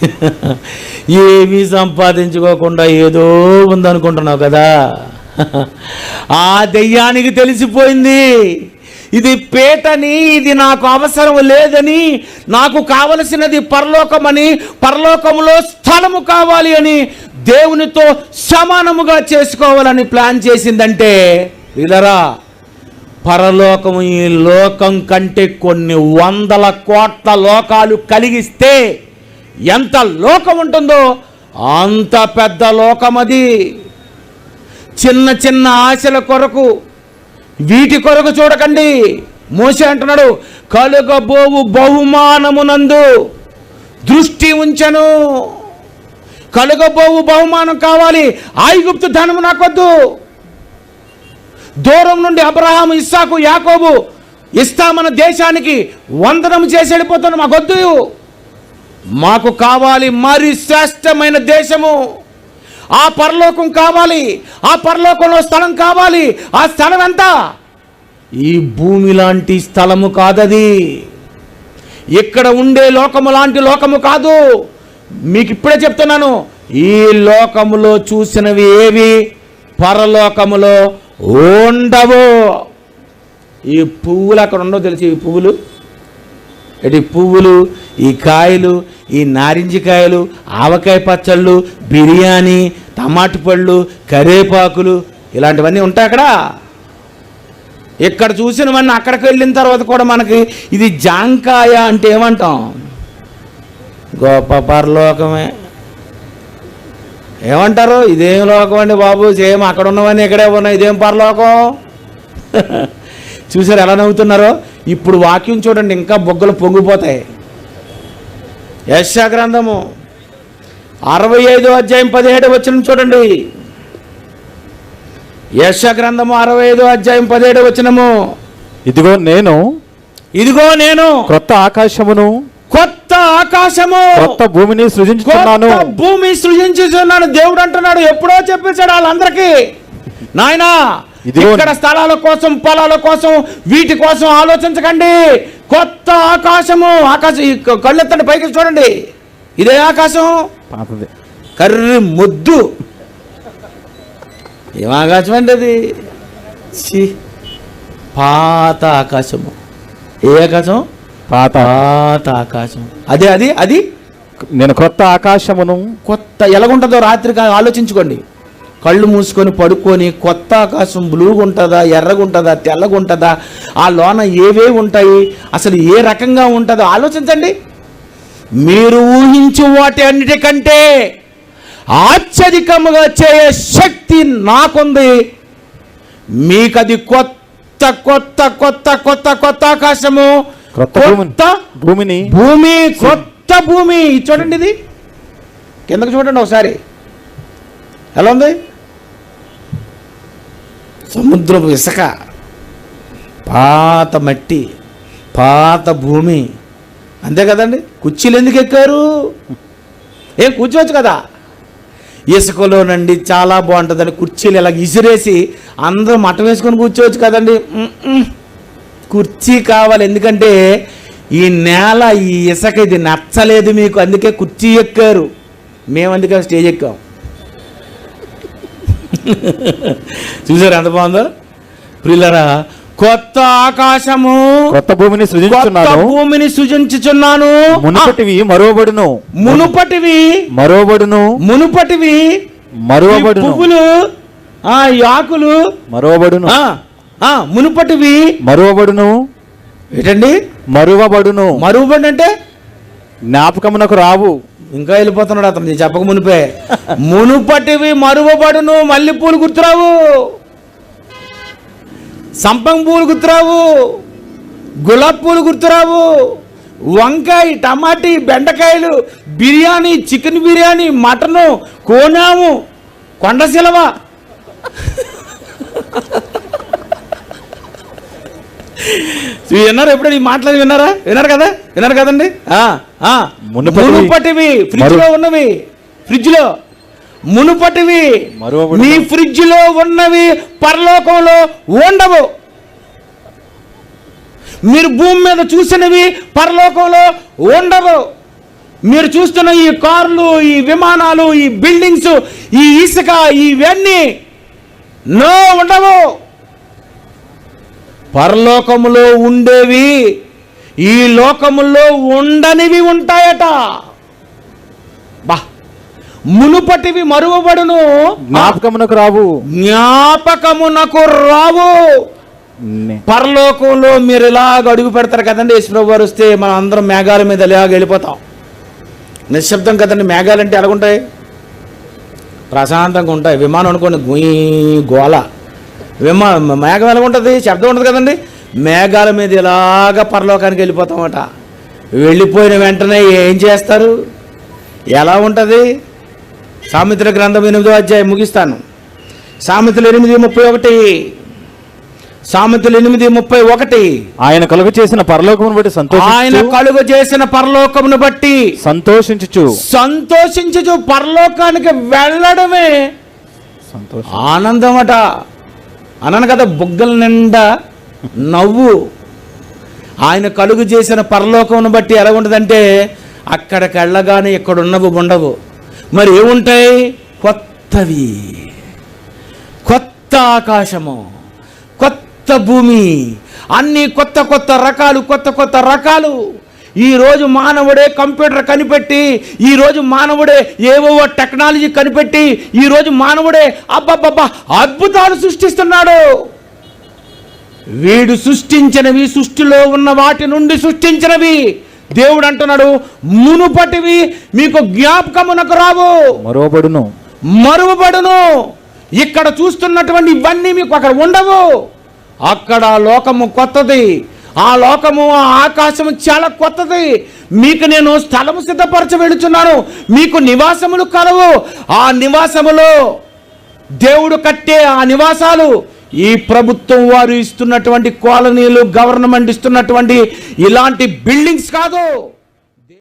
ఏమీ సంపాదించుకోకుండా ఏదో ఉందనుకుంటున్నావు కదా? ఆ దెయ్యానికి తెలిసిపోయింది. ఇది పేటని ఇది నాకు అవసరం లేదని నాకు కావలసినది పరలోకమని పరలోకంలో స్థలము కావాలి అని దేవునితో సమానముగా చేసుకోవాలని ప్లాన్ చేసిందంటే వీళ్ళరా పరలోకము ఈ లోకం కంటే కొన్ని వందల కోట్ల లోకాలు కలిగిస్తే ఎంత లోకం ఉంటుందో అంత పెద్ద లోకం అది. చిన్న చిన్న ఆశల కొరకు వీటి కొరకు చూడకండి. మోసే అంటున్నాడు కలుగబోవు బహుమానమునందు దృష్టి ఉంచను. కలుగబోవు బహుమానం కావాలి ఐగుప్తు ధనము నాకొద్దు. దూరం నుండి అబ్రహాము ఇస్సాకు యాకోబు ఇస్తామన్న దేశానికి వందనం చేసి వెళ్ళిపోతాను మాకొద్దు. మాకు కావాలి మరి శ్రేష్టమైన దేశము. ఆ పరలోకం కావాలి ఆ పరలోకంలో స్థలం కావాలి ఆ స్థలం ఎంత? ఈ భూమి లాంటి స్థలము కాదది. ఇక్కడ ఉండే లోకము లాంటి లోకము కాదు. మీకు ఇప్పుడే చెప్తున్నాను ఈ లోకములో చూసినవి ఏవి? పరలోకములో ఉండవు. ఈ పువ్వులు అక్కడ ఉండవు తెలిసి ఈ పువ్వులు? ఇటు పువ్వులు? ఈ కాయలు ఈ నారింజ కాయలు ఆవకాయ పచ్చళ్ళు బిర్యానీ టమాటి పళ్ళు కరేపాకులు ఇలాంటివన్నీ ఉంటాయి అక్కడ. ఇక్కడ చూసినవన్నీ అక్కడికి వెళ్ళిన తర్వాత కూడా మనకి ఇది జాంకాయ అంటే ఏమంటాం? గొప్ప పరలోకమే. ఏమంటారు? ఇదేం లోకం అండి బాబు? సేమ్ అక్కడ ఉన్నవన్నీ ఇక్కడే ఉన్నాయి. ఇదేం పరలోకం? చూసారు ఎలా నవ్వుతున్నారో? ఇప్పుడు వాక్యం చూడండి ఇంకా బొగ్గలు పొంగిపోతాయి. యశా గ్రంథము అరవై ఐదో అధ్యాయం పదిహేడు వచ్చిన చూడండి. యశ గ్రంథము అరవై ఐదో అధ్యాయం పదిహేడు వచ్చినము ఇదిగో నేను ఇదిగో నేను క్రొత్త ఆకాశమును కొత్త ఆకాశము కొత్త భూమిని సృజించుతున్నాను కొత్త భూమి సృజించుతున్నాను దేవుడు అంటున్నాడు ఎప్పుడో చెప్పించాడు వాళ్ళందరికీ. నాయనా ఇక్కడ స్థలాల కోసం పొలాల కోసం వీటి కోసం ఆలోచించకండి. కొత్త ఆకాశము ఆకాశం కళ్ళెత్తండి పైకి చూడండి. ఇదే ఆకాశం? పాతది. కర్రి ముద్దు. ఏం ఆకాశం అండి అది? పాత ఆకాశము. ఏ ఆకాశం? పాత. పాత ఆకాశం. అదే అది అది? నేను క్రొత్త ఆకాశమును కొత్త ఎలాగుంటుందో రాత్రి ఆలోచించుకోండి. కళ్ళు మూసుకొని పడుకొని కొత్త ఆకాశం బ్లూగా ఉంటుందా ఎర్రగా ఉంటుందా తెల్లగా ఉంటుందా ఆ లోన ఏవేవి ఉంటాయి అసలు ఏ రకంగా ఉంటుందో ఆలోచించండి. మీరు ఊహించు వాటి అన్నిటికంటే ఆశ్చర్యకముగా చేయే శక్తి నాకుంది. మీకది కొత్త కొత్త కొత్త కొత్త కొత్త ఆకాశము. కొత్త భూమిని. భూమి కొత్త భూమి. చూడండి ఇది. కిందకు చూడండి ఒకసారి. ఎలా ఉంది? సముద్రపు ఇసుక పాత మట్టి పాత భూమి. అంతే కదండి? కుర్చీలు ఎందుకు ఎక్కారు? ఏం కూర్చోవచ్చు కదా? ఇసుకలోనండి చాలా బాగుంటుందండి. కుర్చీలు ఇలా ఇసిరేసి అందరూ మఠం వేసుకొని కూర్చోవచ్చు కదండి? కుర్చీ కావాలి. ఎందుకంటే ఈ నేల ఈ ఇసుక ఇది నచ్చలేదు మీకు. అందుకే కుర్చీ ఎక్కారు. మేము అందుకే స్టేజ్ ఎక్కాం. చూసారు ఎంత బాగుందో? ప్రిల్లరా కొత్త ఆకాశము. క్రొత్త భూమిని కొత్త సృజించున్నాను భూమిని సృజించుచున్నాను. మునుపటివి మరోబడును మునుపటివి మరోబడును మునుపటివి ఈ మరువబడును పువ్వులు ఆ ఈ ఆకులు. మరోబడును మునుపటివి. మరువబడును. ఏంటండి? మరువబడును. మరుగుబడి అంటే జ్ఞాపకమునకు రావు. ఇంకా వెళ్ళిపోతున్నాడు అతను నేను చెప్పక మునిపే. మునుపటివి మరువబడును మల్లెపూలు గుర్తురావు. సంపంగ పూలు గుర్తురావు. గులాబ్ పూలు గుర్తురావు. వంకాయ టమాటీ బెండకాయలు బిర్యానీ చికెన్ బిర్యానీ మటను కోనాము కొండ సిలవ విన్నారు ఎప్పుడు ఈ మాటలు విన్నారా? విన్నారు కదా? విన్నారు కదండి. మునుపటివి- ఫ్రిడ్జ్లో ఉన్నవి. ఫ్రిడ్జ్లో మునుపటివి మీ ఫ్రిడ్జ్లో ఉన్నవి పరలోకంలో ఉండవు. మీరు భూమి మీద చూసినవి పరలోకంలో ఉండవు. మీరు చూస్తున్న ఈ కార్లు ఈ విమానాలు ఈ బిల్డింగ్స్ ఈ ఇసుక ఇవన్నీ నో ఉండవు. పరలోకములో ఉండేవి ఈ లోకములో ఉండనివి ఉంటాయట. బా మునుపటివి మరువబడును. జ్ఞాపకమునకు రావు. జ్ఞాపకమునకు రావు. పరలోకంలో మీరు ఇలాగ అడుగు పెడతారు కదండి యేసుప్రభు వారు వస్తే మనం అందరం మేఘాల మీద ఇలాగ వెళ్ళిపోతాం. నిశ్శబ్దం కదండి మేఘాలు అంటే ఎలాగుంటాయి? ప్రశాంతంగా ఉంటాయి. విమానం అనుకోండి గుయ్ గోల. విమా మేఘం ఎలా ఉంటుంది శబ్దం ఉంటుంది కదండి. మేఘాల మీద ఇలాగ పరలోకానికి వెళ్ళిపోతామట. వెళ్ళిపోయిన వెంటనే ఏం చేస్తారు? ఎలా ఉంటుంది? సామెతల గ్రంథం ఎనిమిదో అధ్యాయం ముగిస్తాను. సామెతలు ఎనిమిది ముప్పై ఒకటి. సామెతలు ఎనిమిది ముప్పై ఒకటి. ఆయన కలుగు చేసిన పరలోకమును బట్టి ఆయన సంతోషించు కలుగు చేసిన పరలోకమును బట్టి సంతోషించుచు. సంతోషించు పరలోకానికి వెళ్ళడమే సంతోషం. ఆనందమట. అన్నాను కదా బుగ్గల నిండా నవ్వు. ఆయన కలుగు చేసిన పరలోకమును బట్టి ఎలా ఉంటుందంటే అక్కడికి వెళ్ళగానే ఇక్కడ ఉన్నవి ఉండవు. మరి ఏముంటాయి? కొత్తవి. కొత్త ఆకాశము కొత్త భూమి అన్ని కొత్త కొత్త రకాలు కొత్త కొత్త రకాలు. ఈరోజు మానవుడే కంప్యూటర్ కనిపెట్టి ఈరోజు మానవుడే ఏవో టెక్నాలజీ కనిపెట్టి ఈరోజు మానవుడే అబ్బబ్బబ్బా అద్భుతాలు సృష్టిస్తున్నాడు. వీడు సృష్టించినవి సృష్టిలో ఉన్న వాటి నుండి సృష్టించినవి. దేవుడు అంటున్నాడు మునుపటివి మీకు జ్ఞాపకమునకు రావు. మరోబడును మరువబడును. ఇక్కడ చూస్తున్నటువంటి ఇవన్నీ మీకు అక్కడ ఉండవు. అక్కడ లోకము కొత్తది. ఆ లోకము ఆ ఆకాశము చాలా కొత్తది. మీకు నేను స్థలము సిద్ధపరచ వెళుచున్నాను మీకు నివాసములు కలవు. ఆ నివాసములో దేవుడు కట్టే ఆ నివాసాలు ఈ ప్రభుత్వం వారు ఇస్తున్నటువంటి కాలనీలు గవర్నమెంట్ ఇస్తున్నటువంటి ఇలాంటి బిల్డింగ్స్ కాదు.